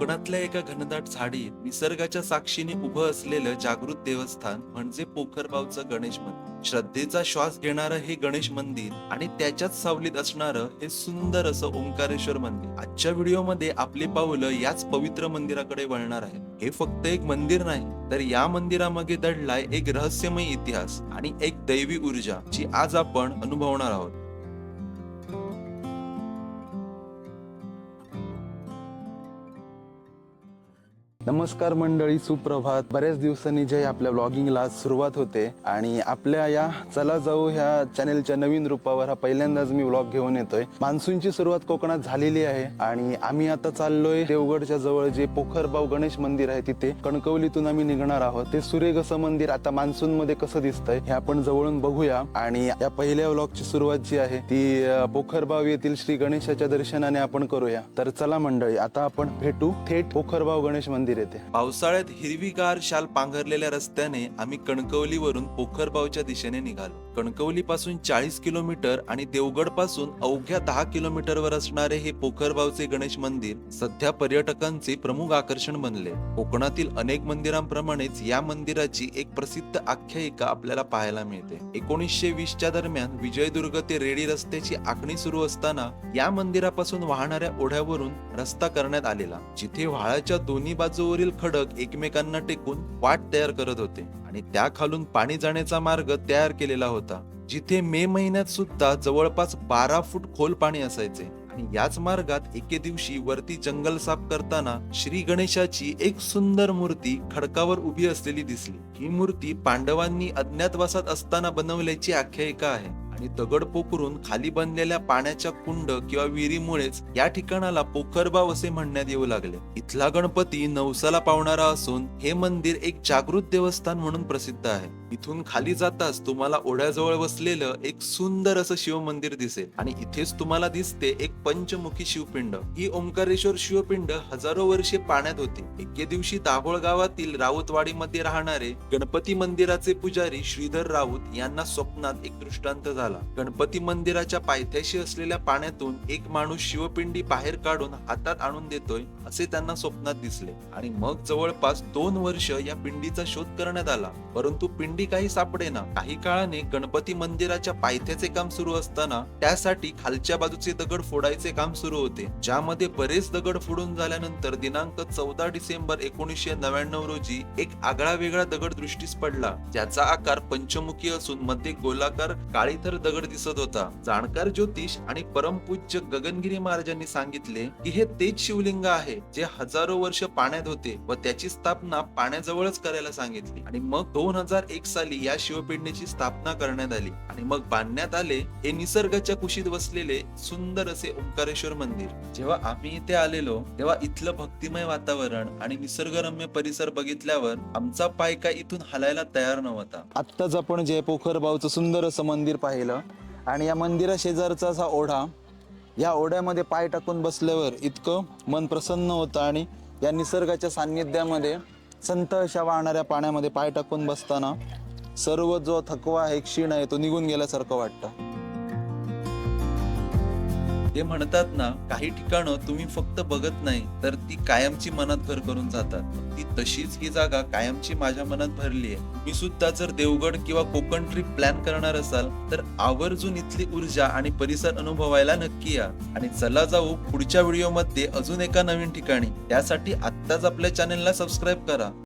कोकणातल्या एका घनदाट झाडीत निसर्गाच्या साक्षीने उभं असलेलं जागृत देवस्थान म्हणजे पोखरबावचं गणेश मंदिर. श्रद्धेचा श्वास घेणारं हे गणेश मंदिर आणि त्याच्याच सावलीत असणारं हे सुंदर असं ओंकारेश्वर मंदिर. आजच्या व्हिडिओमध्ये आपली पावलं याच पवित्र मंदिराकडे वळणार आहे. हे फक्त एक मंदिर नाही तर या मंदिरामागे दडलाय एक रहस्यमय इतिहास आणि एक दैवी ऊर्जा जी आज आपण अनुभवणार आहोत. नमस्कार मंडळी सुप्रभात. बऱ्याच दिवसांनी जे आपल्या ब्लॉगिंगला सुरुवात होते आणि आपल्या या चला जाऊ ह्या चॅनेलच्या नवीन रूपावर हा पहिल्यांदाच मी ब्लॉग घेऊन येतोय. मान्सूनची सुरुवात कोकणात झालेली आहे आणि आम्ही आता चाललोय देवगडच्या जवळ जे पोखरबाव गणेश मंदिर आहे तिथे. कणकवलीतून आम्ही निघणार आहोत. ते सूर्यगसं मंदिर आता मान्सून मध्ये कसं दिसतंय हे आपण जवळून बघूया. आणि या पहिल्या ब्लॉगची सुरुवात जी आहे ती पोखरबाव येथील श्री गणेशाच्या दर्शनाने आपण करूया. तर चला मंडळी आता आपण भेटू थेट पोखरबाव गणेश मंदिर येथे पावसाळ्यात हिरवीगार शाल पांघरलेल्या रस्त्याने आम्ही कणकवलीवरून पोखरबावच्या दिशेने निघालो. कणकवली पासून चाळीस किलोमीटर आणि देवगडपासून अवघ्या दहा किलोमीटरवर असणारे हे पोखरबावचे गणेश मंदिर सध्या पर्यटकांचे प्रमुख आकर्षण बनले. कोकणातील अनेक मंदिरांप्रमाणेच या मंदिराची एक प्रसिद्ध आख्यायिका आपल्याला पाहायला मिळते. एकोणीसशे वीसच्या दरम्यान विजयदुर्ग ते रेडी रस्त्याची आखणी सुरू असताना या मंदिरापासून वाहणाऱ्या ओढ्यावरून रस्ता करण्यात आलेला. जिथे व्हाळाच्या दोन्ही बाजू बाजूवरील खडक एकमेकांना टेकून वाट तयार करत होते आणि त्या खालून पाणी जाण्याचा मार्ग तयार केलेला होता जिथे मे महिन्यात सुद्धा जवळपास बारा फूट खोल पाणी असायचे. आणि याच मार्गात एके दिवशी वरती जंगल साफ करताना श्री गणेशाची एक सुंदर मूर्ती खडकावर उभी असलेली दिसली. ही मूर्ती पांडवांनी अज्ञातवासात असताना बनवल्याची आख्यायिका आहे. आणि दगड पोखरून खाली बनलेल्या पाण्याच्या कुंड किंवा विहिरीमुळेच या ठिकाणाला पोखरबाव असे म्हणण्यात येऊ लागले. इथला गणपती नवसाला पावणारा असून हे मंदिर एक जागृत देवस्थान म्हणून प्रसिद्ध आहे. इथून खाली जाताच तुम्हाला ओढ्याजवळ बसलेलं एक सुंदर असं शिव मंदिर दिसेल. आणि इथेच तुम्हाला दिसते एक पंचमुखी शिवपिंड. ही ओंकारेश्वर शिवपिंड हजारो वर्षे पाण्यात होती. एके दिवशी दाभोळ गावातील राऊतवाडीमध्ये राहणारे गणपती मंदिराचे पुजारी श्रीधर राऊत यांना स्वप्नात एक दृष्टांत झाला. गणपती मंदिराच्या पायथ्याशी असलेल्या पाण्यातून एक माणूस शिवपिंडी बाहेर काढून हातात आणून देतोय असे त्यांना स्वप्नात दिसले. आणि मग जवळपास दोन वर्ष या पिंडीचा शोध करण्यात आला. परंतु पिंडी काही सापडेना. काही काळाने गणपती मंदिराच्या पायथ्याचे काम सुरू असताना त्यासाठी खालच्या बाजूचे दगड फोडायचे काम सुरू होते. ज्यामध्ये बरेच दगड फोडून झाल्यानंतर दिनांक चौदा डिसेंबर एकोणीसशे नव्याण्णव रोजी एक आगळा वेगळा दगड दृष्टीस पडला. ज्याचा आकार पंचमुखी असून मध्ये गोलाकार काळीथर दगड दिसत होता. जाणकार ज्योतिष आणि परमपूज्य गगनगिरी महाराजांनी सांगितले की हे तेच शिवलिंग आहे जे हजारो वर्ष पाण्यात होते व त्याची स्थापना पाण्याजवळच करायला सांगितली. आणि मग दोन हजार एक साली या शिवपिंडीची स्थापना करण्यात आली. आणि मग बांधण्यात आले हे निसर्गाच्या कुशीत वसलेले सुंदर असे ओंकारेश्वर मंदिर. जेव्हा आम्ही इथे आलेलो तेव्हा इथलं भक्तिमय वातावरण आणि निसर्गरम्य परिसर बघितल्यावर आमचा पाय काय इथून हलायला तयार नव्हता. आत्ताच आपण जयपोखर भाऊचं सुंदर असं मंदिर पाहिलं. आणि या मंदिरा शेजारचा असा ओढा या ओढ्यामध्ये पाय टाकून बसल्यावर इतकं मन प्रसन्न होतं आणि या निसर्गाच्या सान्निध्यामध्ये संत अशा वाहणाऱ्या पाण्यामध्ये पाय टाकून बसताना सर्व जो थकवा आहे क्षीण आहे तो निघून गेल्यासारखं वाटतं. ते म्हणतात ना काही ठिकाणं तुम्ही फक्त बघत नाही तर ती कायमची मनात घर करून जातात. ती तशीच ही जागा कायमची माझ्या मनात भरली आहे मी सुद्धा जर देवगड किंवा कोकण ट्रिप प्लॅन करणार असाल तर आवर्जून इथली ऊर्जा आणि परिसर अनुभवायला नक्की या. आणि चला जाऊ पुढच्या व्हिडिओमध्ये अजून एका नवीन ठिकाणी. त्यासाठी आत्ताच आपल्या चॅनेलला सबस्क्राईब करा.